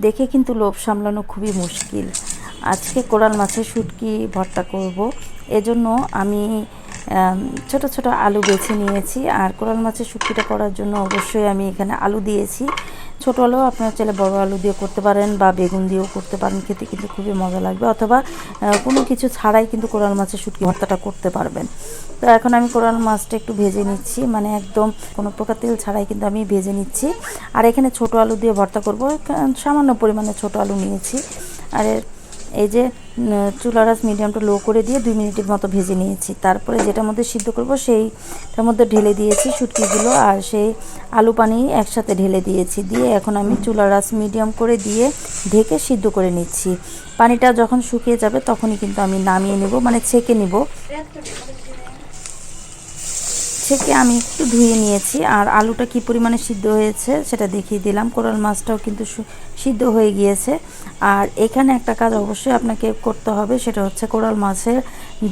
দেখে কিন্তু লোভ সামলানো খুবই মুশকিল। আজকে কোরাল মাছের শুটকি ভর্তা করব। এজন্য আমি ছোট ছোট আলু বেছে নিয়েছি। আর কোরাল মাছের শুটকিটা করার জন্য অবশ্যই আমি এখানে আলু দিয়েছি। ছোট আলু আপনার চাইলে বড় আলু দিয়ে করতে পারেন বা বেগুন দিয়েও করতে পারেন। খেতে কিন্তু খুবই মজা লাগবে। অথবা কোনো কিছু ছাড়াই কিন্তু কোরাল মাছের শুটকি ভর্তাটা করতে পারবেন। তো এখন আমি কোরাল মাছটা একটু ভেজে নিচ্ছি। মানে একদম কোনো প্রকার তেল ছাড়াই কিন্তু আমি ভেজে নিচ্ছি। আর এখানে ছোট আলু দিয়ে ভর্তা করব। সামান্য পরিমাণে ছোট আলু নিয়েছি। আর এই যে চুলারাস চুলার মিডিয়ামটা লো করে দিয়ে দুই মিনিটের মতো ভেজে নিয়েছি। তারপরে যেটার মধ্যে সিদ্ধ করব সেইটার মধ্যে ঢেলে দিয়েছি শুটকিগুলো আর সেই আলু পানি একসাথে ঢেলে দিয়েছি। দিয়ে এখন আমি চুলারাস মিডিয়াম করে দিয়ে ঢেকে সিদ্ধ করে নিচ্ছি। পানিটা যখন শুকিয়ে যাবে তখনই কিন্তু আমি নামিয়ে নেব মানে ছেঁকে নিব। ছেঁকে আমি একটু ধুয়ে নিয়েছি। আর আলুটা কি পরিমাণে সিদ্ধ হয়েছে সেটা দেখিয়ে দিলাম। কোরাল মাছটাও কিন্তু সিদ্ধ হয়ে গিয়েছে। আর এখানে একটা কাজ অবশ্যই আপনাকে করতে হবে, সেটা হচ্ছে কোরাল মাছের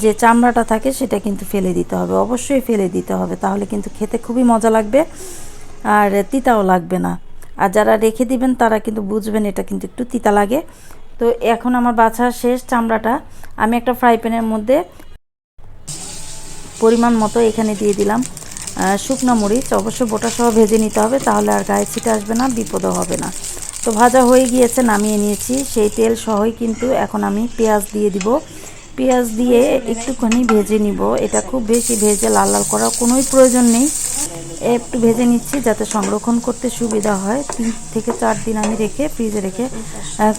যে চামড়াটা থাকে সেটা কিন্তু ফেলে দিতে হবে। অবশ্যই ফেলে দিতে হবে, তাহলে কিন্তু খেতে খুবই মজা লাগবে আর তিতাও লাগবে না। আর যারা রেখে দিবেন তারা কিন্তু বুঝবেন এটা কিন্তু একটু তিতা লাগে। তো এখন আমার বাছা শেষ চামড়াটা। আমি একটা ফ্রাই প্যানের মধ্যে পরিমাণ মতো এখানে দিয়ে দিলাম। শুকনো মরিচ অবশ্যই বোটা সহ ভেজে নিতে হবে, তাহলে আর গায়ে ছিটে আসবে না, বিপদও হবে না। তো ভাজা হয়ে গিয়েছে, নামিয়ে নিয়েছি। সেই তেল সহই কিন্তু এখন আমি পেঁয়াজ দিয়ে দিব। পেঁয়াজ দিয়ে একটুখানি ভেজে নিব। এটা খুব বেশি ভেজে লাল লাল করার কোনোই প্রয়োজন নেই। একটু ভেজে নিচ্ছি যাতে সংরক্ষণ করতে সুবিধা হয়। তিন থেকে চার দিন আমি রেখে, ফ্রিজে রেখে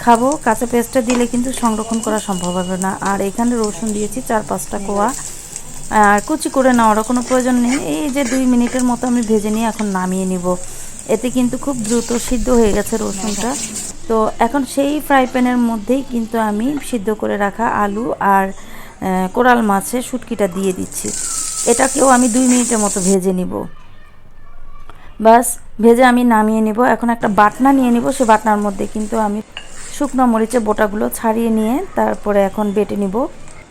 খাব। কাঁচা পেঁয়াজটা দিলে কিন্তু সংরক্ষণ করা সম্ভব হবে না। আর এখানে রসুন দিয়েছি, চার পাঁচটা কোয়া। আর কুচি করে নেওয়ারও কোনো প্রয়োজন নেই। এই যে দুই মিনিটের মতো আমি ভেজে নিয়ে এখন নামিয়ে নিব। এতে কিন্তু খুব দ্রুত সিদ্ধ হয়ে গেছে রসুনটা। তো এখন সেই ফ্রাই প্যানের মধ্যেই কিন্তু আমি সিদ্ধ করে রাখা আলু আর কোরাল মাছের শুটকিটা দিয়ে দিচ্ছি। এটাকেও আমি দুই মিনিটের মতো ভেজে নিব। বাস, ভেজে আমি নামিয়ে নিব। এখন একটা বাটনা নিয়ে নিব। সে বাটনার মধ্যে কিন্তু আমি শুকনো মরিচের বোটাগুলো ছাড়িয়ে নিয়ে তারপরে এখন বেটে নিব।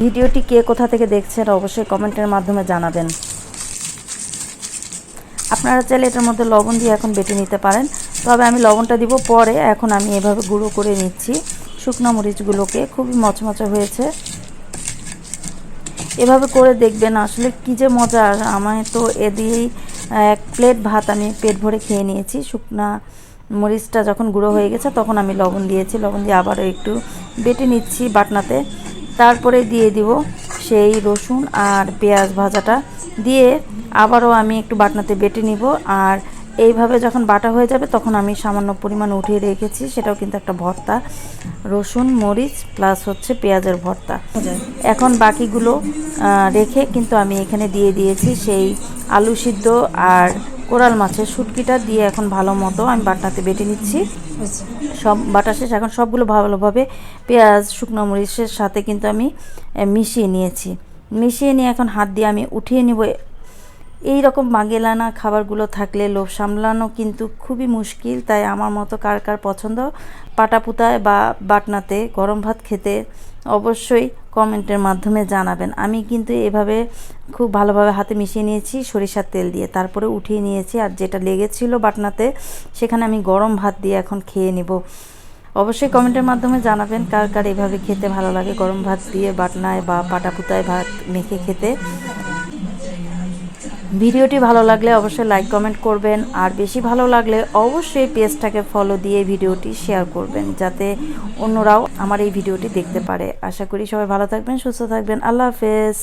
ভিডিওটি কে কোথা থেকে দেখছেন অবশ্যই কমেন্টের মাধ্যমে জানাবেন। আপনারা চাইলে এটার মধ্যে লবণ দিয়ে এখন বেটে নিতে পারেন। তবে আমি লবণটা দিব পরে, এখন আমি এভাবে গুঁড়ো করে নিচ্ছি। শুকনো মরিচগুলোকে খুবই মচমচে হয়েছে। এভাবে করে দেখবেন আসলে কি যে মজা। আমায় তো এ দিয়েই এক প্লেট ভাত আমি পেট ভরে খেয়ে নিয়েছি। শুকনা মরিচটা যখন গুঁড়ো হয়ে গেছে, তখন আমি লবণ দিয়েছি। লবণ দিয়ে আবারও একটু বেটে নিচ্ছি বাটনাতে। তারপরে দিয়ে দিব সেই রসুন আর পেঁয়াজ ভাজাটা। দিয়ে আবারও আমি একটু বাটনাতে বেটে নিব। আর এইভাবে যখন বাটা হয়ে যাবে তখন আমি সামান্য পরিমাণ উঠিয়ে রেখেছি। সেটাও কিন্তু একটা ভর্তা। রসুন, মরিচ প্লাস হচ্ছে পেঁয়াজের ভর্তা। এখন বাকিগুলো রেখে কিন্তু আমি এখানে দিয়ে দিয়েছি সেই আলু সিদ্ধ আর কোরাল মাছের শুটকিটা দিয়ে এখন ভালো মতো আমি বাটনাতে বেটে নিচ্ছি। সব বাটা শেষ এখন সবগুলো ভালোভাবে পেঁয়াজ শুকনো মরিচের সাথে কিন্তু আমি মিশিয়ে নিয়েছি। মিশিয়ে নিয়ে এখন হাত দিয়ে আমি উঠিয়ে নিব। এই রকম মাগেলানা খাবারগুলো থাকলে লোভ সামলানো কিন্তু খুবই মুশকিল তাই আমার মতো কার কার পছন্দ পাটাপুতায় বা বাটনাতে গরম ভাত খেতে অবশ্যই কমেন্টের মাধ্যমে জানাবেন। আমি কিন্তু এভাবে খুব ভালোভাবে হাতে মিশিয়ে নিয়েছি সরিষার তেল দিয়ে। তারপরে উঠিয়ে নিয়েছি আর যেটা লেগেছিল বাটনাতে, সেখানে আমি গরম ভাত দিয়ে এখন খেয়ে নিব। অবশ্যই কমেন্টের মাধ্যমে জানাবেন কার কার এভাবে খেতে ভালো লাগে। গরম ভাত দিয়ে বাটনায় বা পাটাপুতায় ভাত মেখে খেতে। ভিডিওটি ভালো লাগলে অবশ্যই লাইক কমেন্ট করবেন। আর বেশি ভালো লাগলে অবশ্যই পেজটাকে ফলো দিয়ে ভিডিওটি শেয়ার করবেন, যাতে অন্যরাও আমার এই ভিডিওটি দেখতে পারে। আশা করি সবাই ভালো থাকবেন, সুস্থ থাকবেন। আল্লাহ হাফেজ।